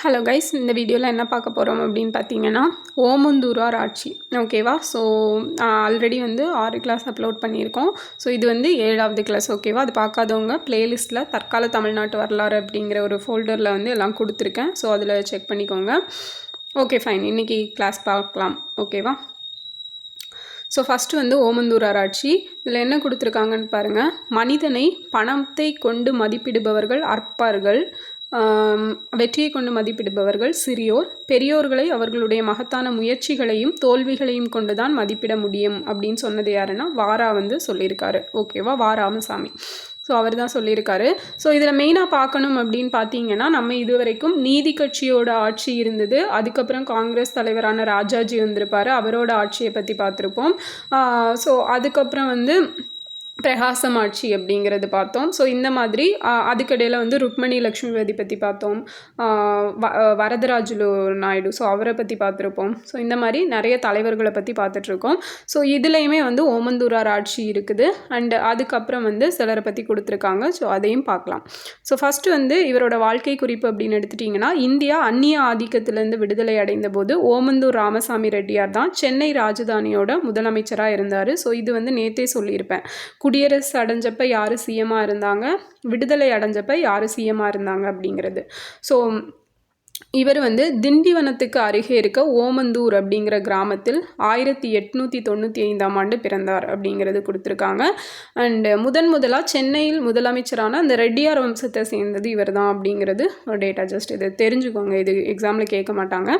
Hello guys இந்த வீடியோவில் என்ன பார்க்க போகிறோம் அப்படின்னு பார்த்தீங்கன்னா ஓமந்தூரார் ஆட்சி. ஓகேவா ஸோ ஆல்ரெடி வந்து ஆறு கிளாஸ் அப்லோட் பண்ணியிருக்கோம். ஸோ இது வந்து ஏழாவது கிளாஸ் ஓகேவா அது பார்க்காதவங்க பிளேலிஸ்ட்டில் தற்கால தமிழ்நாட்டு வரலாறு அப்படிங்கிற ஒரு ஃபோல்டரில் வந்து எல்லாம் கொடுத்துருக்கேன். ஸோ அதில் செக் பண்ணிக்கோங்க. ஓகே ஃபைன் இன்றைக்கி கிளாஸ் பார்க்கலாம். ஓகேவா ஸோ ஃபஸ்ட்டு வந்து ஓமந்தூரார் ஆட்சி. இதில் என்ன கொடுத்துருக்காங்கன்னு பாருங்கள் மனிதனை பணத்தை கொண்டு மதிப்பிடுபவர்கள் அற்பார்கள். வெற்றியை கொண்டு மதிப்பிடுபவர்கள் சிறியோர். பெரியோர்களை அவர்களுடைய மகத்தான முயற்சிகளையும் தோல்விகளையும் கொண்டு தான் மதிப்பிட முடியும் அப்படின்னு சொன்னது யாருன்னா வாரா வந்து சொல்லியிருக்காரு. ஓகேவா வா? ராமசாமி. ஸோ அவர் தான் சொல்லியிருக்காரு. ஸோ இதில் மெயினாக பார்க்கணும் அப்படின்னு பார்த்தீங்கன்னா நம்ம இது வரைக்கும் நீதி கட்சியோட ஆட்சி இருந்தது. அதுக்கப்புறம் காங்கிரஸ் தலைவரான ராஜாஜி வந்திருப்பார். அவரோட ஆட்சியை பற்றி பார்த்துருப்போம். ஸோ அதுக்கப்புறம் வந்து பிரகாசம் ஆட்சி அப்படிங்கிறது பார்த்தோம். ஸோ இந்த மாதிரி ஆஹ், அதுக்கிடையில் வந்து ருக்மணி லக்ஷ்மிபதி பற்றி பார்த்தோம். வ வரதராஜுலு நாயுடு ஸோ அவரை பற்றி பார்த்துருப்போம். ஸோ இந்த மாதிரி நிறைய தலைவர்களை பற்றி பார்த்துட்ருக்கோம். ஸோ இதுலேயுமே வந்து ஓமந்தூரார் ஆட்சி இருக்குது. அண்டு அதுக்கப்புறம் வந்து சிலரை பற்றி கொடுத்துருக்காங்க. ஸோ அதையும் பார்க்கலாம். ஸோ ஃபஸ்ட்டு வந்து இவரோட வாழ்க்கை குறிப்பு அப்படின்னு எடுத்துட்டிங்கன்னா இந்தியா அந்நிய ஆதிக்கத்திலேருந்து விடுதலை அடைந்த போது ஓமந்தூர் ராமசாமி ரெட்டியார் தான் சென்னை ராஜதானியோட முதலமைச்சராக இருந்தார். ஸோ இது வந்து நேத்தே சொல்லியிருப்பேன். குடியரசு அடைஞ்சப்ப யார் சீஎமாக இருந்தாங்க? விடுதலை அடைஞ்சப்ப யார் சிஎம்மாக இருந்தாங்க அப்படிங்கிறது. ஸோ இவர் வந்து திண்டிவனத்துக்கு அருகே இருக்க ஓமந்தூர் அப்படிங்கிற கிராமத்தில் ஆயிரத்தி எட்நூற்றி தொண்ணூற்றி ஐந்தாம் ஆண்டு பிறந்தார் அப்படிங்கிறது கொடுத்துருக்காங்க. அண்டு முதன் முதலாக சென்னையில் முதலமைச்சரான அந்த ரெட்டியார் வம்சத்தை சேர்ந்தது இவர் தான் அப்படிங்கிறது ஒரு டேட்டா ஜஸ்ட் இது தெரிஞ்சுக்கோங்க. இது எக்ஸாமில் கேட்க மாட்டாங்க.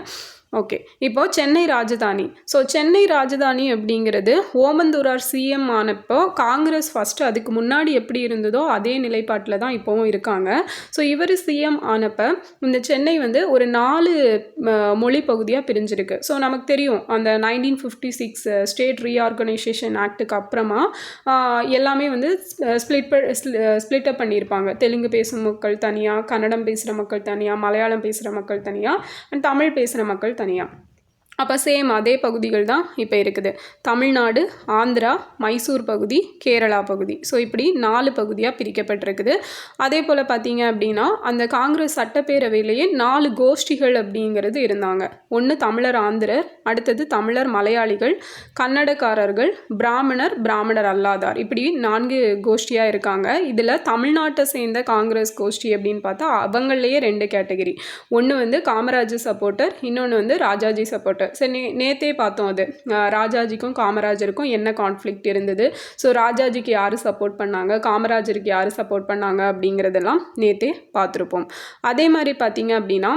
ஓகே இப்போது சென்னை ராஜதானி. ஸோ சென்னை ராஜதானி அப்படிங்கிறது ஓமந்தூரார் சிஎம் ஆனப்போ காங்கிரஸ் ஃபஸ்ட்டு அதுக்கு முன்னாடி எப்படி இருந்ததோ அதே நிலைப்பாட்டில் தான் இப்போவும் இருக்காங்க. ஸோ இவர் சிஎம் ஆனப்போ இந்த சென்னை வந்து ஒரு நாலு மொழி பகுதியாக பிரிஞ்சிருக்கு. ஸோ நமக்கு தெரியும் அந்த nineteen fifty six state reorganisation ஆக்டுக்கு அப்புறமா எல்லாமே வந்து ஸ்ப்ளிட் ஸ்ப்ளிட் அப் பண்ணியிருப்பாங்க. தெலுங்கு பேசும் மக்கள் தனியாக கன்னடம் பேசுகிற மக்கள் தனியாக மலையாளம் பேசுகிற மக்கள் தனியாக அண்ட் தமிழ் பேசுகிற மக்கள் தனியாக തനിയാം அப்போ சேம் அதே பகுதிகள் தான் இப்போ இருக்குது. தமிழ்நாடு ஆந்திரா மைசூர் பகுதி கேரளா பகுதி. ஸோ இப்படி நாலு பகுதியாக பிரிக்கப்பட்டிருக்குது. அதே போல் பார்த்தீங்க அப்படின்னா அந்த காங்கிரஸ் சட்டப்பேரவையிலேயே நாலு கோஷ்டிகள் அப்படிங்கிறது இருந்தாங்க. ஒன்று தமிழர் ஆந்திரர் அடுத்தது தமிழர் மலையாளிகள் கன்னடக்காரர்கள் பிராமணர் பிராமணர் அல்லாதார். இப்படி நான்கு கோஷ்டியாக இருக்காங்க. இதில் தமிழ்நாட்டை சேர்ந்த காங்கிரஸ் கோஷ்டி அப்படின்னு பார்த்தா அவங்களையே ரெண்டு கேட்டகரி. ஒன்று வந்து காமராஜர் சப்போர்ட்டர் இன்னொன்று வந்து ராஜாஜி சப்போர்ட்டர். சரி நே நேத்தே பார்த்தோம் அது. ராஜாஜிக்கும் காமராஜருக்கும் என்ன கான்ஃப்ளிக்ட் இருந்தது? ஸோ ராஜாஜிக்கு யார் சப்போர்ட் பண்ணாங்க? காமராஜருக்கு யார் சப்போர்ட் பண்ணாங்க அப்படிங்கிறதெல்லாம் நேத்தே பார்த்துருப்போம். அதே மாதிரி பார்த்தீங்க அப்படின்னா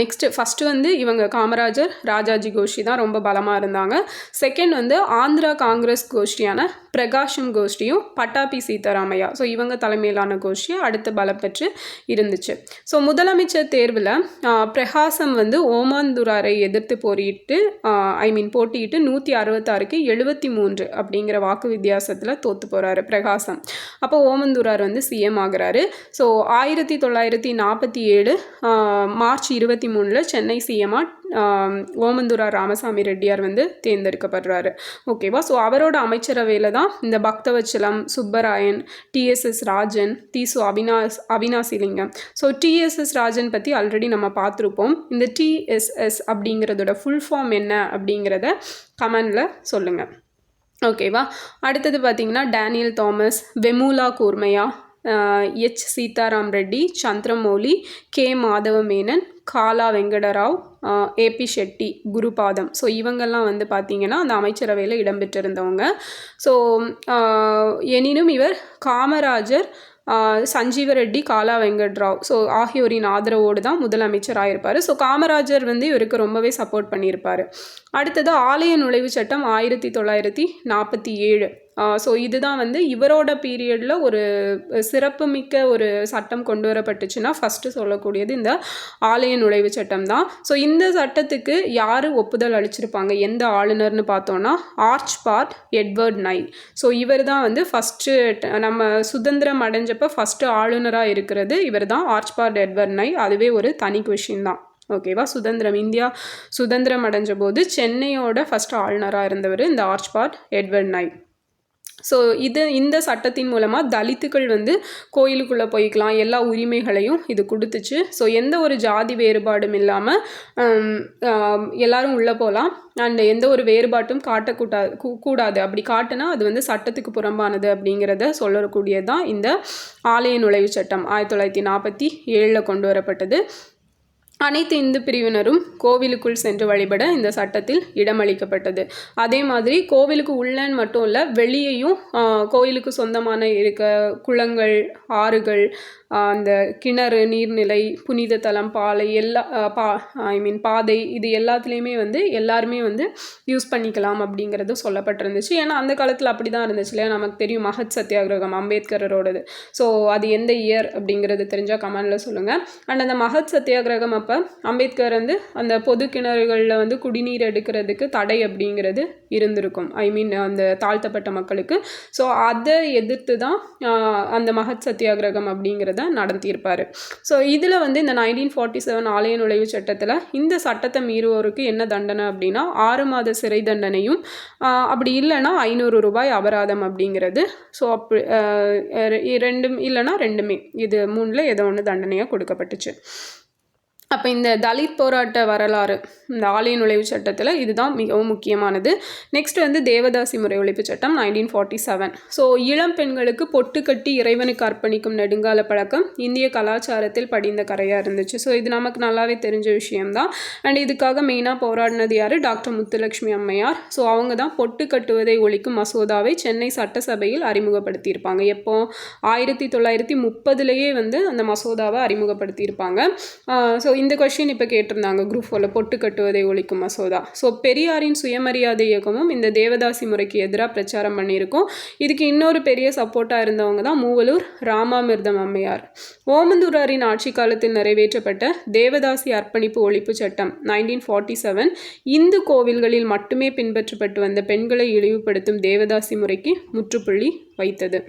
நெக்ஸ்ட்டு ஃபஸ்ட்டு வந்து இவங்க காமராஜர் ராஜாஜி கோஷ்டி தான் ரொம்ப பலமாக இருந்தாங்க. செகண்ட் வந்து ஆந்திரா காங்கிரஸ் கோஷ்டியான பிரகாஷம் கோஷ்டியும் பட்டாபி சீதாராமையா. ஸோ இவங்க தலைமையிலான கோஷ்டி அடுத்து பலம் பெற்று இருந்துச்சு. ஸோ முதலமைச்சர் தேர்வில் பிரகாசம் வந்து ஓமாந்துராரை எதிர்த்து போரிட்டு ஐ மீன் போட்டியிட்டு நூற்றி அறுபத்தாறுக்கு எழுபத்தி மூன்று அப்படிங்கிற வாக்கு வித்தியாசத்தில் தோற்று போகிறாரு பிரகாசம். அப்போ ஓமந்தூரார் வந்து சிஎம் ஆகிறாரு. ஸோ ஆயிரத்தி தொள்ளாயிரத்தி நாற்பத்தி ஏழு மார்ச் இருபத்தி மூணில் சென்னை சிஎம்மாக ஓமந்தூரா ராமசாமி ரெட்டியார் வந்து தேர்ந்தெடுக்கப்படுறாரு. ஓகேவா ஸோ அவரோட அமைச்சரவையில் தான் இந்த பக்தவச்சலம் சுப்பராயன் டிஎஸ்எஸ் ராஜன் தீசு அவினாஸ் அவினாசிலிங்கம் ஸோ டிஎஸ்எஸ் ராஜன் பற்றி ஆல்ரெடி நம்ம பார்த்துருப்போம். இந்த டிஎஸ்எஸ் அப்படிங்கிறதோட ஃபுல் ஃபார்ம் என்ன அப்படிங்கிறத கமெண்டில் சொல்லுங்கள் ஓகேவா அடுத்தது பார்த்தீங்கன்னா Daniel Thomas Vemula Kurmayya H Sitaram Reddy Chandramouli K Madhava Menon Kala Venkatarao AB Shetty Gurupadam. So இவங்கெல்லாம் வந்து பார்த்திங்கன்னா அந்த அமைச்சரவையில் இடம்பெற்றிருந்தவங்க. ஸோ எனினும் இவர் காமராஜர் சஞ்சீவ ரெட்டி காலா வெங்கட்ராவ். ஸோ ஆகியோரின் ஆதரவோடு தான் முதலமைச்சராக இருப்பார் ஸோ காமராஜர் வந்து இவருக்கு ரொம்பவே சப்போர்ட் பண்ணியிருப்பார். அடுத்தது ஆலய நுழைவுச் சட்டம் ஆயிரத்தி தொள்ளாயிரத்தி நாற்பத்தி ஏழு. ஸோ இதுதான் வந்து இவரோட பீரியடில் ஒரு சிறப்புமிக்க ஒரு சட்டம் கொண்டு வரப்பட்டுச்சுன்னா ஃபஸ்ட்டு சொல்லக்கூடியது இந்த ஆலய நுழைவு சட்டம் தான். ஸோ இந்த சட்டத்துக்கு யார் ஒப்புதல் அளிச்சிருப்பாங்க? எந்த ஆளுநர்னு பார்த்தோன்னா Archibald Edward Nye so இவர் தான் வந்து ஃபஸ்ட்டு நம்ம சுதந்திரம் அடைஞ்சப்போ ஃபஸ்ட்டு ஆளுநராக இருக்கிறது இவர் தான் ஆர்ச் பார்ட் எட்வர்ட் நை அதுவே ஒரு தனி கொஷின் தான். ஓகேவா சுதந்திரம். இந்தியா சுதந்திரம் அடைஞ்ச போது சென்னையோட ஃபஸ்ட் ஆளுநராக இருந்தவர் இந்த Archibald Edward Nye so இது இந்த சட்டத்தின் மூலமாக தலித்துக்கள் வந்து கோயிலுக்குள்ளே போய்க்கலாம். எல்லா உரிமைகளையும் இது கொடுத்துச்சு. ஸோ எந்த ஒரு ஜாதி வேறுபாடும் இல்லாமல் எல்லாரும் உள்ளே போகலாம் அண்ட் எந்த ஒரு வேறுபாட்டும் காட்டக்கூட்டா கூடாது. அப்படி காட்டுனா அது வந்து சட்டத்துக்கு புறம்பானது அப்படிங்கிறத சொல்லக்கூடியது தான் இந்த ஆலய நுழைவு சட்டம். ஆயிரத்தி தொள்ளாயிரத்தி நாற்பத்தி ஏழில் கொண்டு வரப்பட்டது. அனைத்து இந்து பிரிவினரும் கோவிலுக்குள் சென்று வழிபட இந்த சட்டத்தில் இடமளிக்கப்பட்டது. அதே மாதிரி கோவிலுக்கு உள்ளன்னு மட்டும் இல்லை வெளியேயும் கோயிலுக்கு சொந்தமான இருக்க குளங்கள் ஆறுகள் அந்த கிணறு நீர்நிலை புனித தலம் பாலை எல்லா பா ஐ மீன் பாதை இது எல்லாத்துலேயுமே வந்து எல்லாருமே வந்து யூஸ் பண்ணிக்கலாம் அப்படிங்கிறது சொல்லப்பட்டிருந்துச்சு. ஏன்னா அந்த காலத்தில் அப்படி தான் இருந்துச்சு இல்லையா? நமக்கு தெரியும் மகத் சத்தியாகிரகம் அம்பேத்கரோடது. ஸோ அது எந்த இயர் அப்படிங்கிறது தெரிஞ்சால் கமெண்டில் சொல்லுங்கள் அண்ட் அந்த மகத் சத்தியாகிரகம் அப்போ அம்பேத்கர் வந்து அந்த பொது கிணறுகளில் வந்து குடிநீர் எடுக்கிறதுக்கு தடை அப்படிங்கிறது இருந்திருக்கும். ஐ மீன் அந்த தாழ்த்தப்பட்ட மக்களுக்கு. ஸோ அதை எதிர்த்து தான் அந்த மகத் சத்தியாகிரகம் அப்படிங்கிறது தான் நடத்தியிருப்பார் ஸோ இதில் வந்து இந்த நைன்டீன் ஃபார்ட்டி செவன் ஆலய நுழைவு சட்டத்தில் இந்த சட்டத்தை மீறுவோருக்கு என்ன தண்டனை அப்படின்னா ஆறு மாத சிறை தண்டனையும் அப்படி இல்லைன்னா ஐநூறு ரூபாய் அபராதம் அப்படிங்கிறது. ஸோ அப்படி ரெண்டும் இல்லைன்னா ரெண்டுமே. இது மூணில் ஏதோ ஒன்று தண்டனையாக கொடுக்கப்பட்டுச்சு. அப்போ இந்த தலித் போராட்ட வரலாறு இந்த ஆலய நுழைவு சட்டத்தில் இதுதான் மிகவும் முக்கியமானது. நெக்ஸ்ட் வந்து தேவதாசி முறை ஒழிப்பு சட்டம் நைன்டீன் ஃபார்ட்டி செவன் ஸோ இளம் பெண்களுக்கு பொட்டு கட்டி இறைவனுக்கு அர்ப்பணிக்கும் நெடுங்கால பழக்கம் இந்திய கலாச்சாரத்தில் படிந்த கரையாக இருந்துச்சு. ஸோ இது நமக்கு நல்லாவே தெரிஞ்ச விஷயம்தான். அண்ட் இதுக்காக மெயினாக போராடினது யார்? டாக்டர் முத்துலட்சுமி அம்மையார். ஸோ அவங்க தான் பொட்டு கட்டுவதை ஒழிக்கும் மசோதாவை சென்னை சட்டசபையில் அறிமுகப்படுத்தியிருப்பாங்க. எப்போ? ஆயிரத்தி தொள்ளாயிரத்தி முப்பதுலேயே வந்து அந்த மசோதாவை அறிமுகப்படுத்தியிருப்பாங்க. ஸோ இந்த கொஷின் இப்போ கேட்டிருந்தாங்க குரூப் ஃபோரில் பொட்டு கட்டுவதை ஒழிக்கும் மசோதா. ஸோ பெரியாரின் சுயமரியாதை இயக்கமும் இந்த தேவதாசி முறைக்கு எதிராக பிரச்சாரம் பண்ணியிருக்கோம். இதுக்கு இன்னொரு பெரிய சப்போர்ட்டாக இருந்தவங்க தான் மூவலூர் ராமாமிர்தம் அம்மையார். ஓமந்தூராரின் ஆட்சி காலத்தில் நிறைவேற்றப்பட்ட தேவதாசி அர்ப்பணிப்பு ஒழிப்பு சட்டம் நைன்டீன் ஃபார்ட்டி செவன் இந்து கோவில்களில் மட்டுமே பின்பற்றப்பட்டு வந்த பெண்களை இழிவுபடுத்தும் தேவதாசி முறைக்கு முற்றுப்புள்ளி வைத்தது.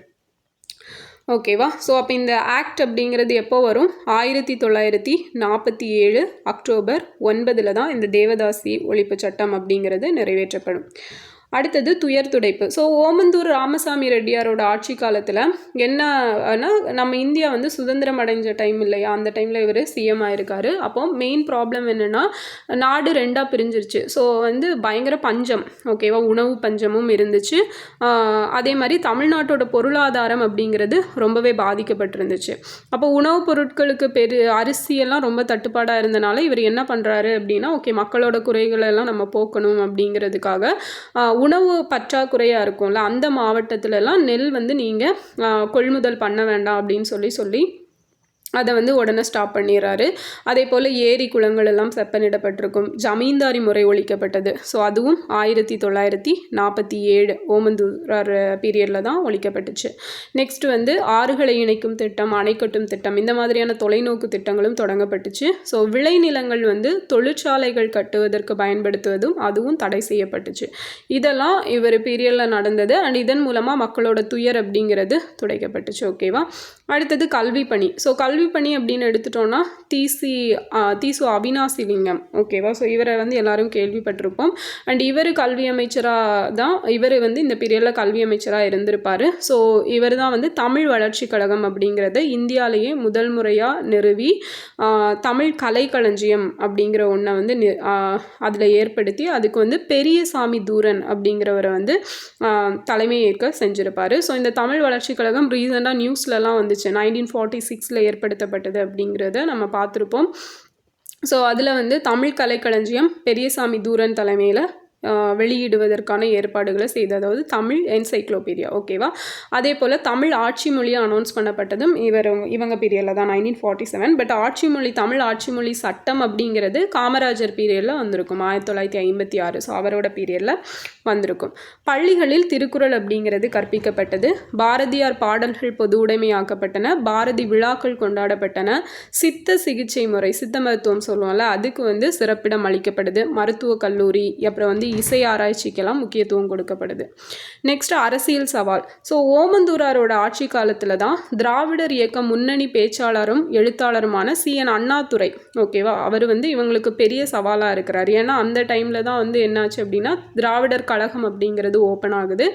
ஓகேவா ஸோ அப்போ இந்த ஆக்ட் அப்படிங்கிறது எப்போ வரும்? ஆயிரத்தி தொள்ளாயிரத்தி நாற்பத்தி ஏழு அக்டோபர் ஒன்பதில் தான் இந்த தேவதாசி ஒழிப்பு சட்டம் அப்படிங்கிறது நிறைவேற்றப்படும். அடுத்தது துயர் துடைப்பு. ஸோ ஓமந்தூர் ராமசாமி ரெட்டியாரோட ஆட்சி காலத்தில் என்னன்னா நம்ம இந்தியா வந்து சுதந்திரம் அடைஞ்ச டைம் இல்லையா? அந்த டைமில் இவர் சிஎம் ஆயிருக்காரு. அப்போ மெயின் ப்ராப்ளம் என்னென்னா நாடு ரெண்டாக பிரிஞ்சிருச்சு. ஸோ வந்து பயங்கர பஞ்சம். ஓகேவா உணவு பஞ்சமும் இருந்துச்சு. அதே மாதிரி தமிழ்நாட்டோட பொருளாதாரம் அப்படிங்கிறது ரொம்பவே பாதிக்கப்பட்டிருந்துச்சு. அப்போ உணவுப் பொருட்களுக்கு பெரு அரிசியெல்லாம் ரொம்ப தட்டுப்பாடாக இருந்தனால இவர் என்ன பண்ணுறாரு அப்படின்னா ஓகே மக்களோட குறைகளெல்லாம் நம்ம போக்கணும் அப்படிங்கிறதுக்காக உணவு பற்றாக்குறையாக இருக்கும்ல அந்த மாவட்டத்திலலாம் நெல் வந்து நீங்கள் கொள்முதல் பண்ண வேண்டாம் அப்படின்னு சொல்லி சொல்லி அதை வந்து உடனே ஸ்டாப் பண்ணிடுறாரு. அதே போல் ஏரி குளங்கள் எல்லாம் செப்பனிடப்பட்டிருக்கும். ஜமீன்தாரி முறை ஒழிக்கப்பட்டது. ஸோ அதுவும் ஆயிரத்தி தொள்ளாயிரத்தி நாற்பத்தி ஏழு ஓமந்தூரார் பீரியடில் தான் ஒழிக்கப்பட்டுச்சு. நெக்ஸ்ட் வந்து ஆறுகளை இணைக்கும் திட்டம் அணைக்கட்டும் திட்டம் இந்த மாதிரியான தொலைநோக்கு திட்டங்களும் தொடங்கப்பட்டுச்சு. ஸோ விளைநிலங்கள் வந்து தொழிற்சாலைகள் கட்டுவதற்கு பயன்படுத்துவதும் அதுவும் தடை செய்யப்பட்டுச்சு. இதெல்லாம் இவர் பீரியடில் நடந்தது. அண்ட் இதன் மூலமாக மக்களோட துயர் அப்படிங்கிறது துடைக்கப்பட்டுச்சு. ஓகேவா அடுத்தது கல்வி பணி ஸோ கல்வி பணி அப்படின்னு எடுத்துட்டோன்னா தீசி தீசு அவினாசி லிங்கம். ஓகேவா ஸோ இவரை வந்து எல்லாரும் கேள்விப்பட்டிருப்போம். அண்ட் இவர் கல்வி அமைச்சராக தான் இவர் வந்து இந்த பீரியடில் கல்வி அமைச்சராக இருந்திருப்பார். ஸோ இவர் தான் வந்து தமிழ் வளர்ச்சி கழகம் அப்படிங்கிறத இந்தியாவிலேயே முதல் முறையாக நிறுவி தமிழ் கலைக்களஞ்சியம் அப்படிங்கிற ஒன்றை வந்து அதில் ஏற்படுத்தி அதுக்கு வந்து பெரியசாமி தூரன் அப்படிங்கிறவரை வந்து தலைமை ஏற்க செஞ்சுருப்பார். ஸோ இந்த தமிழ் வளர்ச்சி கழகம் ரீசெண்டாக நியூஸ்லலாம் வந்து வந்துச்சு. நைன்டீன் ஃபார்ட்டி சிக்ஸில் ஏற்படுத்தப்பட்டது அப்படிங்கிறத நம்ம பார்த்துருப்போம். ஸோ அதில் வந்து தமிழ் கலைக்களஞ்சியம் பெரியசாமி தூரன் தலைமையில் வெளியிடுவதற்கான ஏற்பாடுகளை செய்து அதாவது தமிழ் என்சைக்ளோபீடியா ஓகேவா? அதே போல் தமிழ் ஆட்சி மொழியை அனௌன்ஸ் பண்ணப்பட்டதும் இவர் இவங்க பீரியடில் தான் நைன்டீன் ஃபார்ட்டி செவன் பட் ஆட்சி மொழி தமிழ் ஆட்சி மொழி சட்டம் அப்படிங்கிறது காமராஜர் பீரியடில் வந்திருக்கும். ஆயிரத்தி தொள்ளாயிரத்தி ஐம்பத்தி ஆறு ஸோ அவரோட பீரியடில் வந்திருக்கும். பள்ளிகளில் திருக்குறள் அப்படிங்கிறது கற்பிக்கப்பட்டது. பாரதியார் பாடல்கள் பொது உடைமையாக்கப்பட்டன. பாரதி விழாக்கள் கொண்டாடப்பட்டன. சித்த சிகிச்சை முறை சித்த மருத்துவம் சொல்லுவோம்ல அதுக்கு வந்து சிறப்பிடம் அளிக்கப்படுது மருத்துவக் கல்லூரி அப்புறம் வந்து இசை ஆராய்ச்சிக்கெல்லாம் முக்கியத்துவம் கொடுக்கப்படுது. நெக்ஸ்ட் அரசியல் சவால். ஸோ ஓமந்தூராரோட ஆட்சி காலத்தில் தான் திராவிடர் இயக்க முன்னணி பேச்சாளரும் எழுத்தாளருமான சி. என். அண்ணாதுரை. ஓகேவா அவர் வந்து இவங்களுக்கு பெரிய சவாலாக இருக்கிறார். ஏன்னா அந்த டைமில் தான் வந்து என்னாச்சு அப்படின்னா திராவிடர் கழகம் அப்படிங்கிறது ஓப்பன் ஆகுது.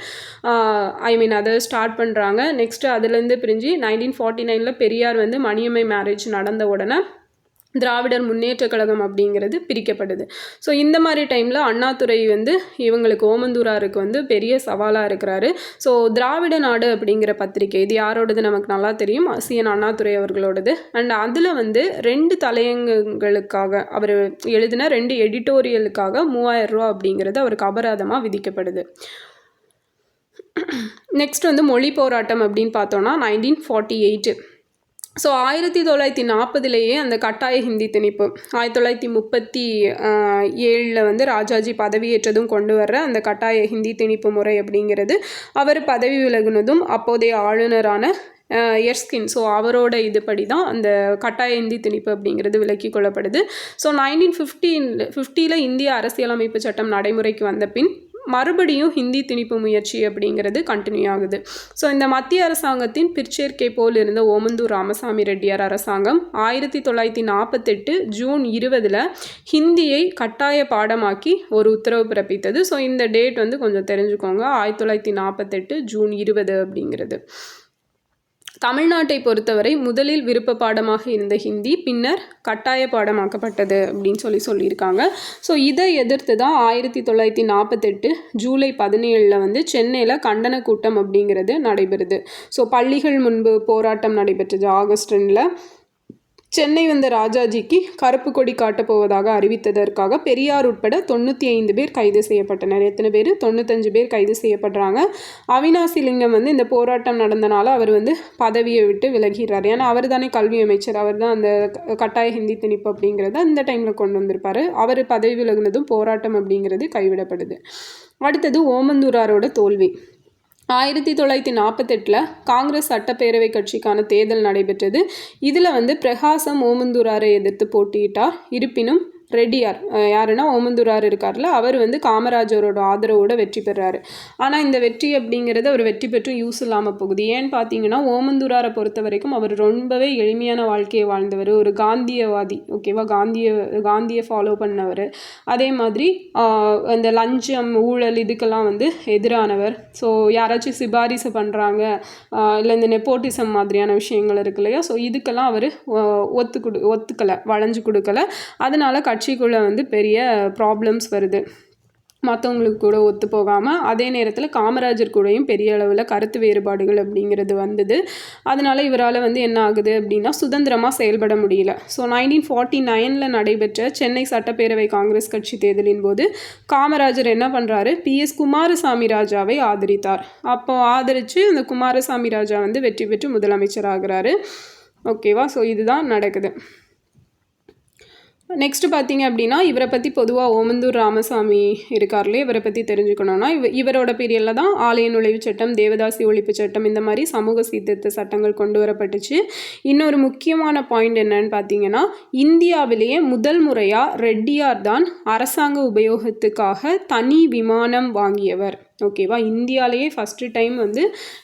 ஐ மீன் அதை ஸ்டார்ட் பண்ணுறாங்க நெக்ஸ்ட்டு அதுலேருந்து பிரிஞ்சு நைன்டீன் ஃபார்ட்டி நைனில் பெரியார் வந்து மணியம்மை மேரேஜ் நடந்த உடனே திராவிடர் முன்னேற்ற கழகம் அப்படிங்கிறது பிரிக்கப்படுது ஸோ இந்த மாதிரி டைமில் அண்ணாதுரை வந்து இவங்களுக்கு ஓமந்தூராருக்கு வந்து பெரிய சவாலாக இருக்கிறாரு. ஸோ திராவிட நாடு அப்படிங்கிற பத்திரிகை இது யாரோடது நமக்கு நல்லா தெரியும்? சிஎன் அண்ணாதுரை அவர்களோடது. அண்ட் அதில் வந்து ரெண்டு தலையங்கங்களுக்காக அவர் எழுதின ரெண்டு எடிட்டோரியலுக்காக மூவாயிரம் ரூபா அப்படிங்கிறது அவருக்கு அபராதமாக விதிக்கப்படுது நெக்ஸ்ட் வந்து மொழி போராட்டம் அப்படின்னு பார்த்தோன்னா நைன்டீன் ஃபார்ட்டி எயிட்டு ஸோ ஆயிரத்தி தொள்ளாயிரத்தி நாற்பதுலேயே அந்த கட்டாய ஹிந்தி திணிப்பு ஆயிரத்தி தொள்ளாயிரத்தி முப்பத்தி ஏழில் வந்து ராஜாஜி பதவியேற்றதும் கொண்டு வர்ற அந்த கட்டாய ஹிந்தி திணிப்பு முறை அப்படிங்கிறது அவர் பதவி விலகுனதும் அப்போதைய ஆளுநரான எர்ஸ்கின். ஸோ அவரோட இதுபடி தான் அந்த கட்டாய இந்தி திணிப்பு அப்படிங்கிறது விலக்கி கொள்ளப்படுது. ஸோ நைன்டீன் ஃபிஃப்டீன் ஃபிஃப்டியில் இந்திய அரசியலமைப்பு சட்டம் நடைமுறைக்கு வந்த பின் மறுபடியும் ஹிந்தி திணிப்பு முயற்சி அப்படிங்கிறது கண்டினியூ ஆகுது. ஸோ இந்த மத்திய அரசாங்கத்தின் பிற்சேர்க்கை போல் இருந்த ஓமந்தூர் ராமசாமி ரெட்டியார் அரசாங்கம் ஆயிரத்தி தொள்ளாயிரத்தி நாற்பத்தெட்டு ஜூன் இருபதில் ஹிந்தியை கட்டாய பாடமாக்கி ஒரு உத்தரவு பிறப்பித்தது. ஸோ இந்த டேட் வந்து கொஞ்சம் தெரிஞ்சுக்கோங்க. ஆயிரத்தி தொள்ளாயிரத்தி நாற்பத்தெட்டு ஜூன் இருபது அப்படிங்கிறது. தமிழ்நாட்டை பொறுத்தவரை முதலில் விருப்ப பாடமாக இருந்த ஹிந்தி பின்னர் கட்டாய பாடமாக்கப்பட்டது அப்படின்னு சொல்லி சொல்லியிருக்காங்க. ஸோ இதை எதிர்த்து தான் ஆயிரத்தி தொள்ளாயிரத்தி நாற்பத்தெட்டு ஜூலை பதினேழில் வந்து சென்னையில் கண்டன கூட்டம் அப்படிங்கிறது நடைபெறுது. ஸோ பள்ளிகள் முன்பு போராட்டம் நடைபெற்றது ஆகஸ்ட் ரெண்டில். சென்னை வந்த ராஜாஜிக்கு கருப்பு கொடி காட்டப் போவதாக அறிவித்ததற்காக பெரியார் உட்பட தொண்ணூற்றி ஐந்து பேர் கைது செய்யப்பட்டனர். எத்தனை பேர்? தொண்ணூத்தஞ்சு பேர் கைது செய்யப்படுறாங்க. அவினாசி லிங்கம் வந்து இந்த போராட்டம் நடந்தனால அவர் வந்து பதவியை விட்டு விலகிறார். ஏன்னா அவர் தானே கல்வி அமைச்சர். அவர் தான் அந்த கட்டாய ஹிந்தி திணிப்பு அப்படிங்கிறத இந்த டைமில் கொண்டு வந்திருப்பார். அவர் பதவி விலகினதும் போராட்டம் அப்படிங்கிறது கைவிடப்படுது. அடுத்தது ஓமந்தூராரோட தோல்வி. ஆயிரத்தி தொள்ளாயிரத்தி நாற்பத்தெட்டில் காங்கிரஸ் சட்டப்பேரவை கட்சிக்கான தேர்தல் நடைபெற்றது. இதில் வந்து பிரகாசம் ஓமந்தூராரை எதிர்த்து போட்டியிட்டார். இருப்பினும் ரெட்டியார் யாருன்னா ஓமந்தூரார் இருக்கார்ல அவர் வந்து காமராஜரோட ஆதரவோட வெற்றி பெறாரு. ஆனால் இந்த வெற்றி அப்படிங்கிறது அவர் வெற்றி பெற்று யூஸ் இல்லாமல் போகுது. ஏன்னு பார்த்தீங்கன்னா ஓமந்தூராரை பொறுத்த வரைக்கும் அவர் ரொம்பவே எளிமையான வாழ்க்கையை வாழ்ந்தவர் ஒரு காந்தியவாதி ஓகேவா காந்திய காந்தியை ஃபாலோ பண்ணவர். அதே மாதிரி அந்த லஞ்சம் ஊழல் இதுக்கெல்லாம் வந்து எதிரானவர். ஸோ யாராச்சும் சிபாரிசு பண்ணுறாங்க இல்லை இந்த நெப்போட்டிசம் மாதிரியான விஷயங்கள் இருக்கு இல்லையா? ஸோ இதுக்கெல்லாம் அவர் ஒத்து கொடு ஒத்துக்கலை வளைஞ்சு கொடுக்கல. அதனால் கட்சி கட்சிக்குள்ளே வந்து பெரிய ப்ராப்ளம்ஸ் வருது. மற்றவங்களுக்கு கூட ஒத்து போகாமல் அதே நேரத்தில் காமராஜர் கூடயும் பெரிய அளவில் கருத்து வேறுபாடுகள் அப்படிங்கிறது வந்தது. அதனால் இவரால் வந்து என்ன ஆகுது அப்படின்னா சுதந்திரமாக செயல்பட முடியல. ஸோ நைன்டீன் ஃபார்ட்டி நைனில் நடைபெற்ற சென்னை சட்டப்பேரவை காங்கிரஸ் கட்சி தேர்தலின் போது காமராஜர் என்ன பண்ணுறாரு பி. எஸ். குமாரசாமி ராஜாவை ஆதரித்தார். அப்போ ஆதரித்து அந்த குமாரசாமி ராஜா வந்து வெற்றி பெற்று முதலமைச்சர் ஆகிறாரு. ஓகேவா? ஸோ இதுதான் நடக்குது. நெக்ஸ்ட்டு பார்த்தீங்க அப்படின்னா இவரை பற்றி பொதுவாக ஓமந்தூர் ராமசாமி இருக்கார்லே இவரை பற்றி தெரிஞ்சுக்கணுன்னா இவ இவரோட பீரியடில் தான் ஆலய நுழைவு சட்டம் தேவதாசி ஒழிப்பு சட்டம் இந்த மாதிரி சமூக சீர்திருத்த சட்டங்கள் கொண்டு வரப்பட்டுச்சு. இன்னொரு முக்கியமான பாயிண்ட் என்னன்னு பார்த்தீங்கன்னா இந்தியாவிலேயே முதல் முறையாக ரெட்டியார் தான் அரசாங்க உபயோகத்துக்காக தனி விமானம் வாங்கியவர். ஓகேவா இந்தியாவிலேயே ஃபஸ்ட்டு டைம் வந்து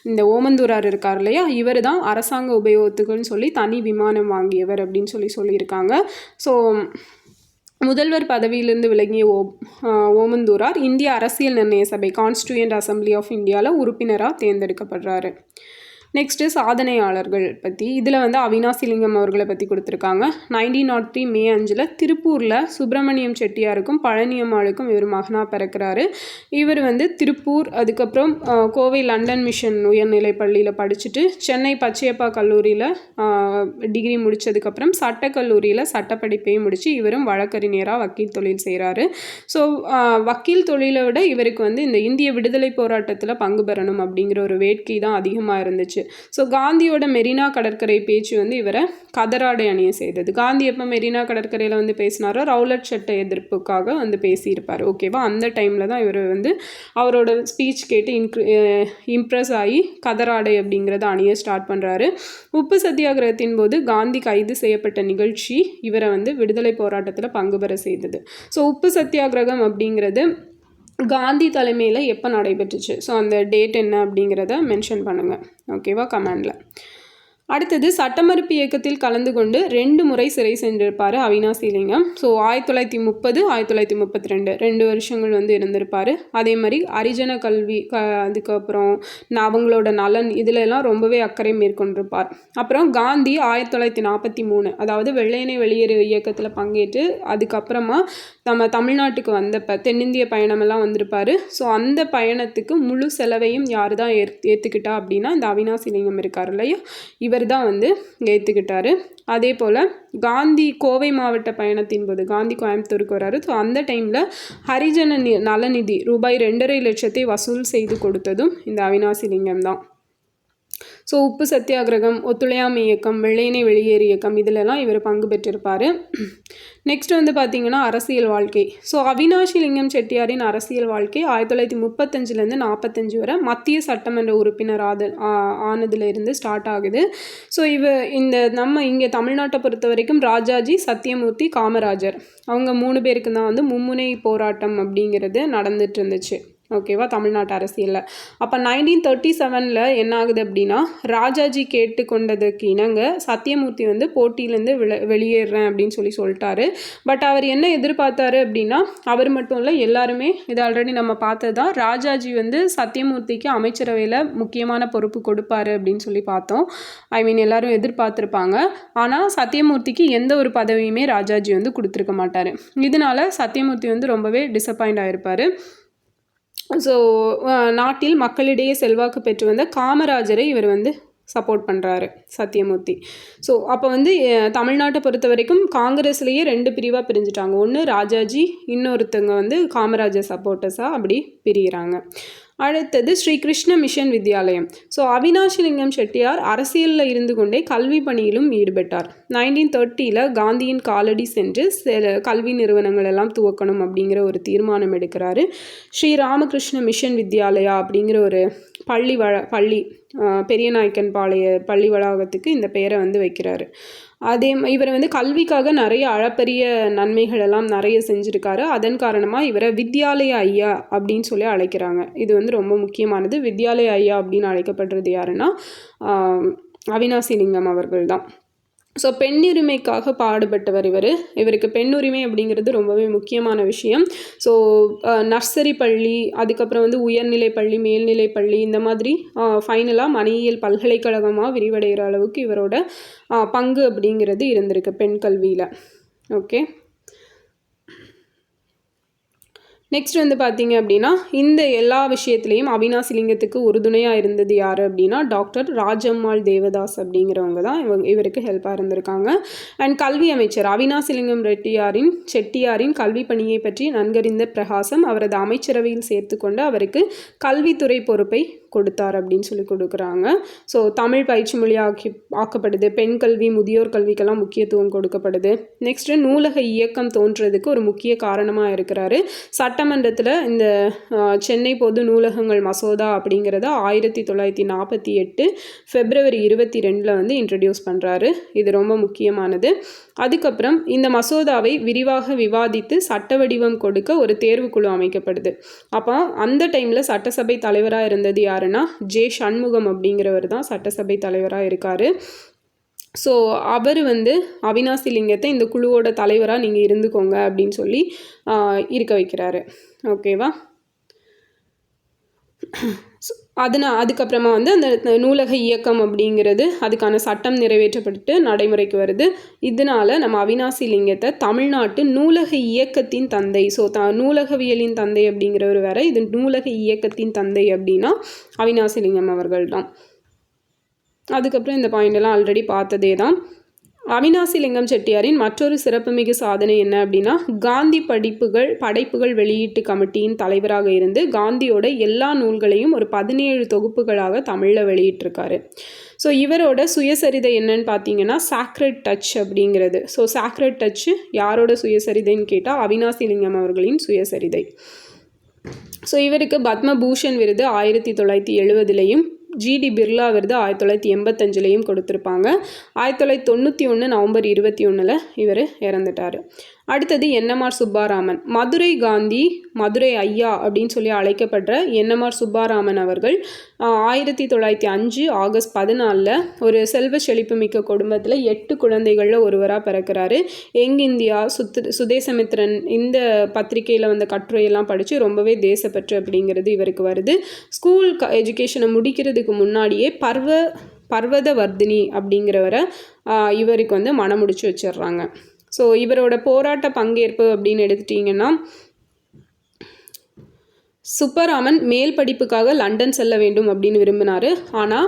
இந்த ஓமந்தூரார் இருக்கார் இல்லையா? இவர் தான் அரசாங்க உபயோகத்துக்குன்னு சொல்லி தனி விமானம் வாங்கியவர் அப்படின்னு சொல்லி சொல்லியிருக்காங்க. ஸோ முதல்வர் பதவியிலிருந்து விலகிய ஓ ஓமந்தூரார் இந்திய அரசியல் நிர்ணய சபை கான்ஸ்டியூயன்ட் அசம்பிளி ஆஃப் இந்தியாவில் உறுப்பினராக தேர்ந்தெடுக்கப்படுறாரு. நெக்ஸ்ட்டு சாதனையாளர்கள் பற்றி இதில் வந்து அவினாசிலிங்கம் அவர்களை பற்றி கொடுத்துருக்காங்க. நைன்டீன் நாட் த்ரீ மே அஞ்சில் திருப்பூரில் சுப்பிரமணியம் செட்டியாருக்கும் பழனியம்மாளுக்கும் இவர் மகனாக பிறக்கிறாரு. இவர் வந்து திருப்பூர் அதுக்கப்புறம் கோவை லண்டன் மிஷன் உயர்நிலை பள்ளியில் படிச்சுட்டு சென்னை பச்சையப்பா கல்லூரியில் டிகிரி முடித்ததுக்கப்புறம் சட்டக்கல்லூரியில் சட்டப்படிப்பையும் முடித்து இவரும் வழக்கறிஞராக வக்கீல் தொழில் செய்கிறாரு ஸோ வக்கீல் தொழிலை விட இவருக்கு வந்து இந்த இந்திய விடுதலை போராட்டத்தில் பங்கு பெறணும் அப்படிங்கிற ஒரு வேட்கை தான் அதிகமாக இருந்துச்சு. இருந்துச்சு ஸோ காந்தியோட மெரினா கடற்கரை பேச்சு வந்து இவரை கதராடை அணிய செய்தது. காந்தி எப்போ மெரினா கடற்கரையில் வந்து பேசினாரோ ரவுலட் சட்ட எதிர்ப்புக்காக வந்து பேசியிருப்பார். ஓகேவா அந்த டைமில் தான் இவர் வந்து அவரோட ஸ்பீச் கேட்டு இன்க்ரி இம்ப்ரெஸ் ஆகி கதராடை அப்படிங்கிறத அணிய ஸ்டார்ட் பண்ணுறாரு உப்பு சத்தியாகிரகத்தின் போது காந்தி கைது செய்யப்பட்ட நிகழ்ச்சி இவரை வந்து விடுதலை போராட்டத்தில் பங்கு பெற செய்தது. ஸோ உப்பு சத்தியாகிரகம் அப்படிங்கிறது காந்தி தலைமையில் எப்போ நடைபெற்றுச்சு? ஸோ அந்த டேட் என்ன அப்படிங்கிறத மென்ஷன் பண்ணுங்கள் ஓகேவா கமெண்டில் அடுத்தது சட்டமறுப்பு இயக்கத்தில் கலந்து கொண்டு ரெண்டு முறை சிறை சென்றிருப்பார் அவினாசிலிங்கம் ஸோ ஆயிரத்தி தொள்ளாயிரத்தி முப்பது ஆயிரத்தி தொள்ளாயிரத்தி முப்பத்தி ரெண்டு ரெண்டு வருஷங்கள் வந்து இருந்திருப்பார். அதே மாதிரி அரிஜன கல்வி க அதுக்கப்புறம் நான் அவங்களோட நலன் இதிலெல்லாம் ரொம்பவே அக்கறை மேற்கொண்டிருப்பார். அப்புறம் காந்தி ஆயிரத்தி தொள்ளாயிரத்தி நாற்பத்தி மூணு அதாவது வெள்ளையனை வெளியேறு இயக்கத்தில் பங்கேற்று அதுக்கப்புறமா நம்ம தமிழ்நாட்டுக்கு வந்தப்போ தென்னிந்திய பயணமெல்லாம் வந்திருப்பார். ஸோ அந்த பயணத்துக்கு முழு செலவையும் யார் தான் ஏற் ஏற்றுக்கிட்டா அப்படின்னா இந்த அவினாசிலிங்கம் இருக்கார் இல்லையா? இவர் தான் வந்து ஏற்றுக்கிட்டாரு அதே போல் காந்தி கோவை மாவட்ட பயணத்தின் போது காந்தி கோயம்புத்தூருக்கு வராரு. ஸோ அந்த டைமில் ஹரிஜன நி நலநிதி ரூபாய் ரெண்டரை லட்சத்தை வசூல் செய்து கொடுத்ததும் இந்த அவினாசிலிங்கம் தான். ஸோ உப்பு சத்தியாகிரகம் ஒத்துழையாமை இயக்கம் வெள்ளையனை வெளியேறு இயக்கம் இதிலெல்லாம் இவர் பங்கு பெற்றிருப்பார். நெக்ஸ்ட் வந்து பார்த்திங்கன்னா அரசியல் வாழ்க்கை. ஸோ அவினாஷி லிங்கம் செட்டியாரின் அரசியல் வாழ்க்கை ஆயிரத்தி தொள்ளாயிரத்தி முப்பத்தஞ்சுலேருந்து நாற்பத்தஞ்சு வரை மத்திய சட்டமன்ற உறுப்பினர் ஆத ஆனதுலேருந்து ஸ்டார்ட் ஆகுது. ஸோ இவ இந்த நம்ம இங்கே தமிழ்நாட்டை பொறுத்த வரைக்கும் ராஜாஜி சத்யமூர்த்தி காமராஜர். அவங்க மூணு பேருக்கு தான் வந்து மும்முனை போராட்டம் அப்படிங்கிறது நடந்துட்டு இருந்துச்சு. ஓகேவா தமிழ்நாட்டு அரசியலில். அப்போ நைன்டீன் தேர்ட்டி செவனில் என்ன ஆகுது அப்படின்னா ராஜாஜி கேட்டுக்கொண்டதுக்கு இணங்க சத்யமூர்த்தி வந்து போட்டியிலேருந்து வில வெளியேறேன் அப்படின்னு சொல்லி சொல்லிட்டாரு. பட் அவர் என்ன எதிர்பார்த்தாரு அப்படின்னா அவர் மட்டும் இல்லை எல்லாருமே இது ஆல்ரெடி நம்ம பார்த்தது தான் ராஜாஜி வந்து சத்யமூர்த்திக்கு அமைச்சரவையில் முக்கியமான பொறுப்பு கொடுப்பாரு அப்படின்னு சொல்லி பார்த்தோம். ஐ மீன் எல்லாரும் எதிர்பார்த்துருப்பாங்க. ஆனால் சத்யமூர்த்திக்கு எந்த ஒரு பதவியுமே ராஜாஜி வந்து கொடுத்துருக்க மாட்டார். இதனால சத்யமூர்த்தி வந்து ரொம்பவே டிசப்பாயிண்ட் ஆகிருப்பார் ஸோ uh, நாட்டில் மக்களிடையே செல்வாக்கு பெற்று வந்த காமராஜரை இவர் வந்து சப்போர்ட் பண்ணுறாரு சத்யமூர்த்தி. ஸோ அப்போ வந்து தமிழ்நாட்டை பொறுத்த வரைக்கும் காங்கிரஸ்லேயே ரெண்டு பிரிவாக பிரிஞ்சுட்டாங்க. ஒன்று ராஜாஜி இன்னொருத்தவங்க வந்து காமராஜர் சப்போர்ட்டர்ஸாக அப்படி பிரிகிறாங்க அடுத்தது ஸ்ரீ கிருஷ்ண மிஷன் வித்யாலயம் ஸோ அவினாஷிலிங்கம் செட்டியார் அரசியலில் இருந்து கொண்டே கல்வி பணியிலும் ஈடுபட்டார். நைன்டீன் தேர்ட்டியில் காந்தியின் காலடி சென்று சில கல்வி நிறுவனங்கள் எல்லாம் துவக்கணும் அப்படிங்கிற ஒரு தீர்மானம் எடுக்கிறாரு. ஸ்ரீ ராமகிருஷ்ண மிஷன் வித்யாலயா அப்படிங்கிற ஒரு பள்ளி வ பள்ளி பெரிய பெரியநாயக்கன் பாளைய பள்ளி வளாகத்துக்கு இந்த பெயரை வந்து வைக்கிறாரு. அதே இவரை இவர் வந்து கல்விக்காக நிறைய அளப்பரிய நன்மைகள் எல்லாம் நிறைய செஞ்சுருக்காரு. அதன் காரணமாக இவரை வித்யாலய ஐயா அப்படின்னு சொல்லி அழைக்கிறாங்க. இது வந்து ரொம்ப முக்கியமானது. வித்யாலய ஐயா அப்படின்னு அழைக்கப்படுறது யாருன்னா ஆஹ், அவினாசிலிங்கம் அவர்கள் தான். ஸோ பெண்ணுரிமைக்காக பாடுபட்டவர் இவர். இவருக்கு பெண்ணுரிமை அப்படிங்கிறது ரொம்பவே முக்கியமான விஷயம். ஸோ நர்சரி பள்ளி அதுக்கப்புறம் வந்து உயர்நிலை பள்ளி மேல்நிலை பள்ளி இந்த மாதிரி ஃபைனலாக மணியியல் பல்கலைக்கழகமாக விரிவடைகிற அளவுக்கு இவரோட பங்கு அப்படிங்கிறது இருந்திருக்கு பெண் கல்வியில். ஓகே நெக்ஸ்ட் வந்து பார்த்தீங்க அப்படின்னா இந்த எல்லா விஷயத்துலேயும் அவினாசிலிங்கத்துக்கு உறுதுணையாக இருந்தது யார் அப்படின்னா டாக்டர் ராஜம்மாள் தேவதாஸ் அப்படிங்கிறவங்க தான் இவங்க இவருக்கு ஹெல்ப்பாக இருந்திருக்காங்க. அண்ட் கல்வி அமைச்சர் அவினாசிலிங்கம் ரெட்டியாரின் செட்டியாரின் கல்வி பணியை பற்றி நன்கறிந்த பிரகாசம் அவரது அமைச்சரவையில் சேர்த்துக்கொண்டு அவருக்கு கல்வித்துறை பொறுப்பை கொடுத்தார் அப்படின்னு சொல்லி கொடுக்குறாங்க. ஸோ தமிழ் பயிற்சி மொழி ஆக்கி ஆக்கப்படுது. பெண் கல்வி முதியோர் கல்விக்கெல்லாம் முக்கியத்துவம் கொடுக்கப்படுது. நெக்ஸ்ட்டு நூலக இயக்கம் தோன்றதுக்கு ஒரு முக்கிய காரணமாக இருக்கிறாரு. சட்டமன்றத்தில் இந்த சென்னை பொது நூலகங்கள் மசோதா அப்படிங்கிறத ஆயிரத்தி தொள்ளாயிரத்தி நாற்பத்தி எட்டு ஃபெப்ரவரி இருபத்தி ரெண்டில் வந்து இன்ட்ரடியூஸ் பண்ணுறாரு இது ரொம்ப முக்கியமானது. அதுக்கப்புறம் இந்த மசோதாவை விரிவாக விவாதித்து சட்ட வடிவம் கொடுக்க ஒரு தேர்வுக்குழு அமைக்கப்படுது. அப்போ அந்த டைமில் சட்டசபை தலைவராக இருந்தது யாருன்னா ஜே சண்முகம் அப்படிங்கிறவர் தான் சட்டசபை தலைவராக இருக்கார். ஸோ அவர் வந்து அவினாசி லிங்கத்தை இந்த குழுவோட தலைவராக நீங்கள் இருந்துக்கோங்க அப்படின்னு சொல்லி இருக்க வைக்கிறாரு. ஓகேவா? அதுனா அதுக்கப்புறமா வந்து அந்த நூலக இயக்கம் அப்படிங்கிறது அதுக்கான சட்டம் நிறைவேற்றப்பட்டு நடைமுறைக்கு வருது. இதனால நம்ம அவினாசி லிங்கத்தை தமிழ்நாட்டு நூலக இயக்கத்தின் தந்தை ஸோ த நூலகவியலின் தந்தை அப்படிங்கிறவர் வேற. இது நூலக இயக்கத்தின் தந்தை அப்படின்னா அவினாசி லிங்கம் அவர்கள் தான் அதுக்கப்புறம் இந்த பாயிண்ட் எல்லாம் ஆல்ரெடி பார்த்ததே தான் அவினாசிலிங்கம் செட்டியாரின் மற்றொரு சிறப்புமிகு சாதனை என்ன அப்படின்னா காந்தி படிப்புகள் படைப்புகள் வெளியீட்டு கமிட்டியின் தலைவராக இருந்து காந்தியோட எல்லா நூல்களையும் ஒரு பதினேழு தொகுப்புகளாக தமிழில் வெளியிட்டிருக்காரு. ஸோ இவரோட சுயசரிதை என்னன்னு பார்த்தீங்கன்னா சாக்ரெட் டச் அப்படிங்கிறது. ஸோ சாக்ரெட் டச்சு யாரோட சுயசரிதைன்னு கேட்டால் அவினாசிலிங்கம் அவர்களின் சுயசரிதை. ஸோ இவருக்கு பத்மபூஷன் விருது ஆயிரத்தி தொள்ளாயிரத்தி எழுபதுலேயும் ஜிடி பிர்லா விருது ஆயிரத்தி தொள்ளாயிரத்தி எண்பத்தஞ்சிலையும் கொடுத்துருப்பாங்க. ஆயிரத்தி தொள்ளாயிரத்தி தொண்ணூற்றி ஒன்று நவம்பர் இருபத்தி ஒன்றில் இவர் இறந்துட்டார். அடுத்தது என்எம்ஆர் சுப்பாராமன். மதுரை காந்தி மதுரை ஐயா அப்படின்னு சொல்லி அழைக்கப்படுற என்எம்ஆர் சுப்பாராமன் அவர்கள் ஆயிரத்தி தொள்ளாயிரத்தி அஞ்சு ஆகஸ்ட் பதினாலில் ஒரு செல்வ செழிப்பு மிக்க குடும்பத்தில் எட்டு குழந்தைகளில் ஒருவராக பிறக்கிறாரு. எங் இந்தியா சுத்து சுதேசமித்ரன் இந்த பத்திரிகையில் வந்த கட்டுரையெல்லாம் படித்து ரொம்பவே தேசப்பற்று அப்படிங்கிறது இவருக்கு வருது. ஸ்கூல் க எஜுகேஷனை முடிக்கிறதுக்கு முன்னாடியே பர்வ பர்வதவர்தினி அப்படிங்கிறவரை இவருக்கு வந்து மனம் முடிச்சு வச்சிடுறாங்க. ஸோ இவரோட போராட்ட பங்கேற்பு அப்படின்னு எடுத்துட்டிங்கன்னா சுப்பராமன் மேல் படிப்புக்காக லண்டன் செல்ல வேண்டும் அப்படின்னு விரும்பினார். ஆனால்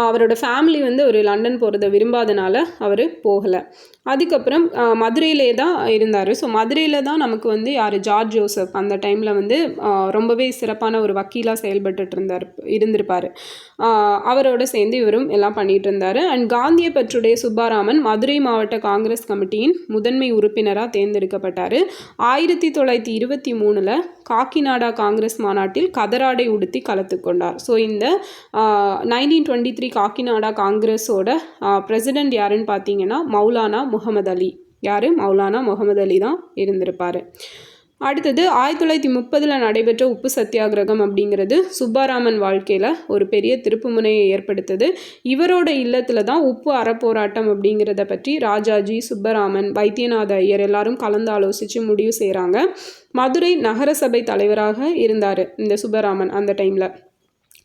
அவரோட ஃபேமிலி வந்து அவர் லண்டன் போகிறத விரும்பாதனால அவர் போகலை. அதுக்கப்புறம் மதுரையிலே தான் இருந்தார். ஸோ மதுரையில் தான் நமக்கு வந்து யார் ஜார்ஜ் ஜோசப் அந்த டைமில் வந்து ரொம்பவே சிறப்பான ஒரு வக்கீலாக செயல்பட்டு இருந்தார் இருந்திருப்பார். அவரோட சேர்ந்து இவரும் எல்லாம் பண்ணிகிட்டு இருந்தார். அண்ட் காந்திய பற்றுடைய சுப்பாராமன் மதுரை மாவட்ட காங்கிரஸ் கமிட்டியின் முதன்மை உறுப்பினராக தேர்ந்தெடுக்கப்பட்டார். ஆயிரத்தி தொள்ளாயிரத்தி இருபத்தி மூணில் காக்கிநாடா காங்கிரஸ் மாநாட்டில் கதராடை உடுத்தி கலத்துக்கொண்டார் ஸோ இந்த நைன்டீன் டுவெண்ட்டி த்ரீ காக்கிநாடா காங்கிரஸோட பிரசிடெண்ட் யாருன்னு பார்த்தீங்கன்னா மௌலானா முகமது அலி. யார்? மௌலானா முகமது அலி தான் இருந்திருப்பார். அடுத்தது ஆயிரத்தி தொள்ளாயிரத்தி முப்பதில் நடைபெற்ற உப்பு சத்தியாகிரகம் அப்படிங்கிறது சுப்பாராமன் வாழ்க்கையில் ஒரு பெரிய திருப்புமுனையை ஏற்படுத்துது. இவரோட இல்லத்தில் தான் உப்பு அறப்போராட்டம் அப்படிங்கிறத பற்றி ராஜாஜி சுப்பராமன் வைத்தியநாத ஐயர் எல்லாரும் கலந்து ஆலோசித்து முடிவு செய்கிறாங்க மதுரை நகரசபை தலைவராக இருந்தார் இந்த சுப்பராமன் அந்த டைமில்.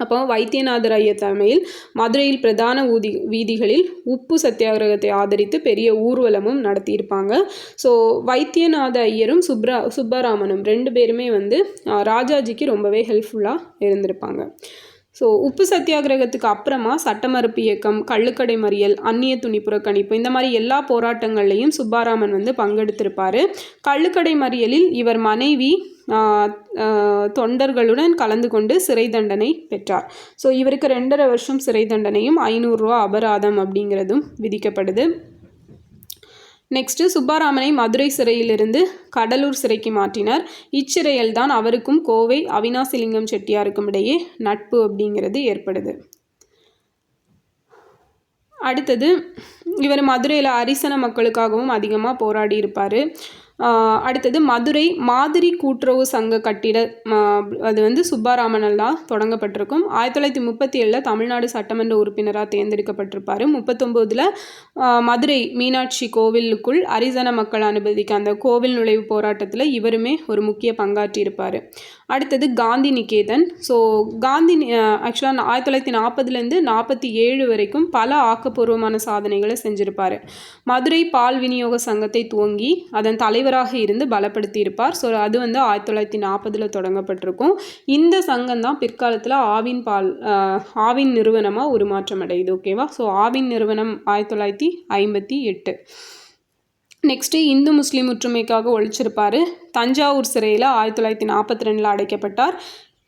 அப்போ வைத்தியநாதர் ஐயர் தலைமையில் மதுரையில் பிரதான ஊதி வீதிகளில் உப்பு சத்தியாகிரகத்தை ஆதரித்து பெரிய ஊர்வலமும் நடத்தியிருப்பாங்க. ஸோ வைத்தியநாத ஐயரும் சுப்ரா சுப்பராமனும் ரெண்டு பேருமே வந்து ராஜாஜிக்கு ரொம்பவே ஹெல்ப்ஃபுல்லாக இருந்திருப்பாங்க. ஸோ உப்பு சத்தியாகிரகத்துக்கு அப்புறமா சட்டமறுப்பு இயக்கம் கள்ளுக்கடை மறியல் அந்நிய துணி புறக்கணிப்பு இந்த மாதிரி எல்லா போராட்டங்கள்லையும் சுப்பாராமன் வந்து பங்கெடுத்திருப்பார். கள்ளுக்கடை மறியலில் இவர் மனைவி தொண்டர்களுடன் கலந்து கொண்டு சிறை தண்டனை பெற்றார். ஸோ இவருக்கு ரெண்டரை வருஷம் சிறை தண்டனையும் ஐநூறுரூவா அபராதம் அப்படிங்கிறதும் விதிக்கப்படுது. நெக்ஸ்ட்டு சுப்பாராமனை மதுரை சிறையிலிருந்து கடலூர் சிறைக்கு மாற்றினார். இச்சிறையில் தான் அவருக்கும் கோவை அவினாசிலிங்கம் செட்டியாருக்கும் இடையே நட்பு அப்படிங்கிறது ஏற்படுது. அடுத்தது இவர் மதுரையில் அரிசன மக்களுக்காகவும் அதிகமாக போராடி இருப்பார் அடுத்தது மதுரை மாதிரி கூட்டுறவு சங்க கட்டிட அது வந்து சுப்பாராமனால் தான் தொடங்கப்பட்டிருக்கும். ஆயிரத்தி தொள்ளாயிரத்தி முப்பத்தி ஏழில் தமிழ்நாடு சட்டமன்ற உறுப்பினராக தேர்ந்தெடுக்கப்பட்டிருப்பார். முப்பத்தொம்போதில் மதுரை மீனாட்சி கோவிலுக்குள் அரிசன மக்கள் அனுமதிக்க அந்த கோவில் நுழைவு போராட்டத்தில் இவருமே ஒரு முக்கிய பங்காற்றியிருப்பார். அடுத்தது காந்தி நிகேதன். ஸோ காந்தி ஆக்சுவலாக ஆயிரத்தி தொள்ளாயிரத்தி நாற்பதுலேருந்து நாற்பத்தி ஏழு வரைக்கும் பல ஆக்கப்பூர்வமான சாதனைகளை செஞ்சுருப்பார். மதுரை பால் விநியோக சங்கத்தை துவங்கி அதன் தலைவராக இருந்து பலப்படுத்தி இருப்பார் ஸோ அது வந்து ஆயிரத்தி தொள்ளாயிரத்தி நாற்பதில் தொடங்கப்பட்டிருக்கும். இந்த சங்கம் தான் பிற்காலத்தில் ஆவின் பால் ஆவின் நிறுவனமாக உருமாற்றம் அடையுது ஓகேவா ஸோ ஆவின் நிறுவனம் ஆயிரத்தி தொள்ளாயிரத்தி ஐம்பத்தி எட்டு. நெக்ஸ்ட்டு இந்து முஸ்லீம் ஒற்றுமைக்காக ஒழிச்சிருப்பார். தஞ்சாவூர் சிறையில் ஆயிரத்தி தொள்ளாயிரத்தி நாற்பத்தி ரெண்டில் அடைக்கப்பட்டார்.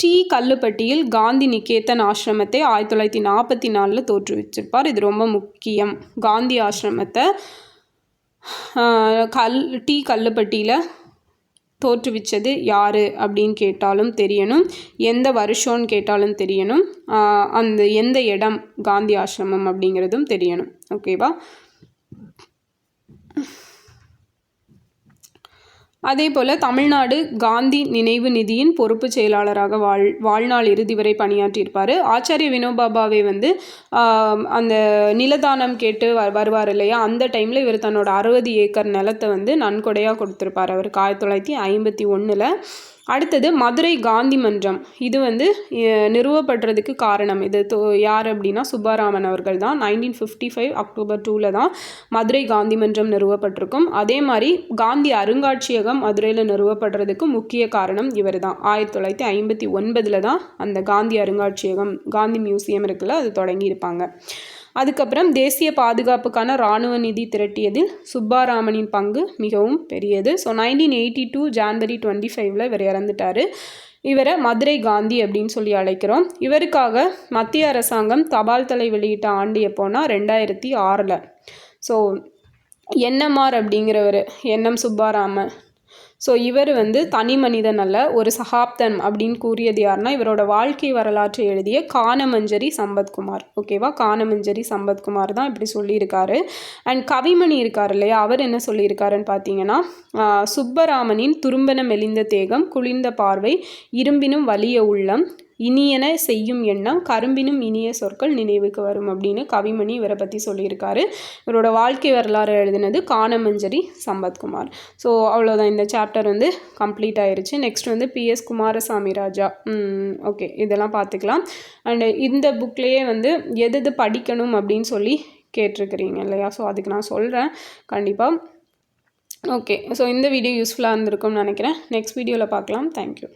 டி. கல்லுப்பட்டியில் காந்தி நிகேதன் ஆசிரமத்தை ஆயிரத்தி தொள்ளாயிரத்தி நாற்பத்தி நாலில் தோற்றுவிச்சிருப்பார். இது ரொம்ப முக்கியம். காந்தி ஆசிரமத்தை கல் டி. கல்லுப்பட்டியில் தோற்றுவிச்சது யார் அப்படின்னு கேட்டாலும் தெரியணும். எந்த வருஷம்னு கேட்டாலும் தெரியணும். அந்த எந்த இடம் காந்தி ஆசிரமம் அப்படிங்கிறதும் தெரியணும். ஓகேவா? அதே போல் தமிழ்நாடு காந்தி நினைவு நிதியின் பொறுப்பு செயலாளராக வாழ் வாழ்நாள் இறுதி வரை பணியாற்றியிருப்பார். ஆச்சாரிய வினோபாபாவை வந்து அந்த நிலதானம் கேட்டு வ வருவார் இல்லையா? அந்த டைமில் இவர் தன்னோட அறுபது ஏக்கர் நிலத்தை வந்து நன்கொடையாக கொடுத்துருப்பார். அவருக்கு ஆயிரத்தி தொள்ளாயிரத்தி ஐம்பத்தி ஒன்றில் அடுத்தது மதுரை காந்தி மன்றம். இது வந்து நிறுவப்படுறதுக்கு காரணம். இது யார் அப்படின்னா சுப்பாராமன் அவர்கள் தான். நைன்டீன் ஃபிஃப்டி ஃபைவ் அக்டோபர் டூவில் தான் மதுரை காந்தி மன்றம் நிறுவப்பட்டிருக்கும். அதே மாதிரி காந்தி அருங்காட்சியகம் மதுரையில் நிறுவப்படுறதுக்கு முக்கிய காரணம் இவர் தான். ஆயிரத்தி தொள்ளாயிரத்தி ஐம்பத்தி ஒன்பதில் தான் அந்த காந்தி அருங்காட்சியகம் காந்தி மியூசியம் இருக்குல்ல அது தொடங்கியிருப்பாங்க. அதுக்கப்புறம் தேசிய பாதுகாப்புக்கான இராணுவ நிதி திரட்டியதில் சுப்பாராமனின் பங்கு மிகவும் பெரியது. So nineteen eighty two January twenty ஃபைவ்ல இவர் இறந்துட்டார். இவரை மதுரை காந்தி அப்படின்னு சொல்லி அழைக்கிறோம். இவருக்காக மத்திய அரசாங்கம் தபால் தலை வெளியிட்ட ஆண்டு எப்போனா ரெண்டாயிரத்தி ஆறில். ஸோ என்எம்ஆர் அப்படிங்கிறவர்? என்எம் சுப்பாராமன். ஸோ இவர் வந்து தனி மனிதன் அல்ல ஒரு சகாப்தன் அப்படின்னு கூறியது யாருன்னா இவரோட வாழ்க்கை வரலாற்றை எழுதிய கானமஞ்சரி சம்பத்குமார். ஓகேவா கானமஞ்சரி சம்பத்குமார் தான் இப்படி சொல்லியிருக்காரு. அண்ட் கவிமணி இருக்கார் இல்லையா? அவர் என்ன சொல்லியிருக்காருன்னு பார்த்தீங்கன்னா சுப்பராமனின் துரும்பன மெலிந்த தேகம் குளிர்ந்த பார்வை இரும்பினும் வலிய உள்ளம் இனியன செய்யும் எண்ணம் கரும்பினும் இனிய சொற்கள் நினைவுக்கு வரும் அப்படின்னு கவிமணி இவரை பற்றி சொல்லியிருக்காரு. இவரோட வாழ்க்கை வரலாறு எழுதினது கானமஞ்சரி சம்பத்குமார். ஸோ அவ்வளோதான் இந்த சாப்டர் வந்து கம்ப்ளீட் ஆயிடுச்சு நெக்ஸ்ட் வந்து பிஎஸ் குமாரசாமி ராஜா. ஓகே இதெல்லாம் பார்த்துக்கலாம். அண்டு இந்த புக்லேயே வந்து எது எது படிக்கணும் அப்படின்னு சொல்லி கேட்டிருக்கிறீங்க இல்லையா? ஸோ அதுக்கு நான் சொல்கிறேன் கண்டிப்பாக ஓகே ஸோ இந்த வீடியோ யூஸ்ஃபுல்லாக இருந்திருக்கும்னு நினைக்கிறேன். நெக்ஸ்ட் வீடியோவில் பார்க்கலாம். தேங்க்யூ